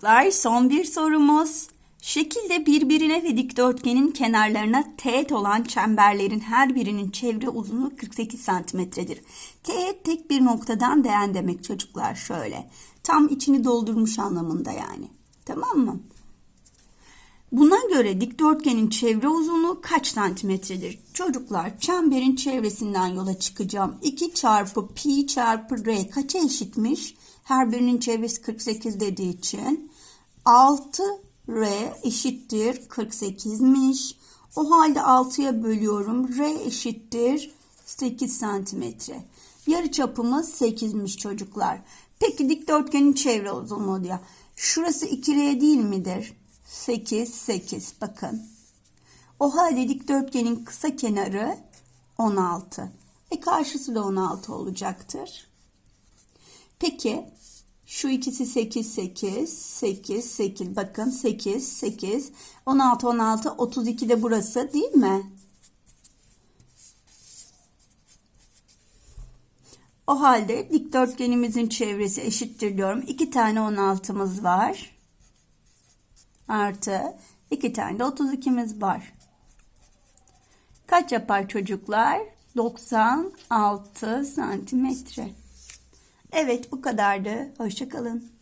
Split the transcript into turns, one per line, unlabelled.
çocuklar. Son bir sorumuz. Şekilde birbirine ve dikdörtgenin kenarlarına teğet olan çemberlerin her birinin çevre uzunluğu 48 santimetredir. Teğet tek bir noktadan değen demek çocuklar şöyle. Tam içini doldurmuş anlamında yani. Tamam mı? Buna göre dikdörtgenin çevre uzunluğu kaç santimetredir? Çocuklar çemberin çevresinden yola çıkacağım. 2 çarpı pi çarpı r kaça eşitmiş? Her birinin çevresi 48 dediği için 6 r eşittir 48'miş. O halde 6'ya bölüyorum. R eşittir 8 santimetre. Yarı çapımız 8'miş çocuklar. Peki dikdörtgenin çevre uzunluğu diyor. Şurası 2R değil midir? 8, 8. Bakın. O halde dikdörtgenin kısa kenarı 16. E karşısı da 16 olacaktır. Peki şu ikisi 8, 8, 8, 8. Bakın 8, 8, 16, 16, 32 de burası değil mi? O halde dikdörtgenimizin çevresi eşittir diyorum. İki tane 16'mız var. Artı iki tane de 32'miz var. Kaç yapar çocuklar? 96 santimetre. Evet bu kadardı. Hoşçakalın.